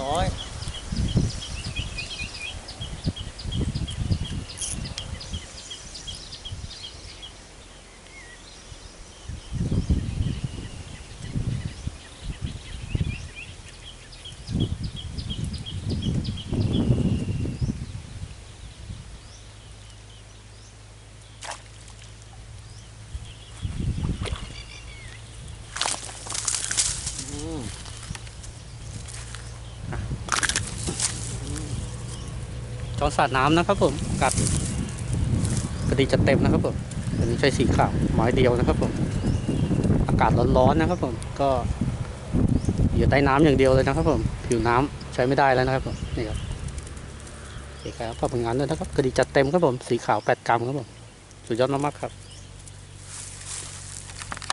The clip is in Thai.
ร้อย จอสาดน้ำนะครับผมกัดกระดีจะเต็มนะครับผมอันนี้ใช้สีขาวหม้เดียวนะครับผม อากาศร้อนๆนะครับผมก็อยู่ใต้น้ำอย่างเดียวเลยนะครับผม ผิวน้ำใช้ไม่ได้แล้วนะครับผมนี่ครับโอเคครับขอบคุณงานด้วยนะครับกระดีจัดเต็มครับผมสีขาว8กรัมครับผมสุดยอดมากๆครับ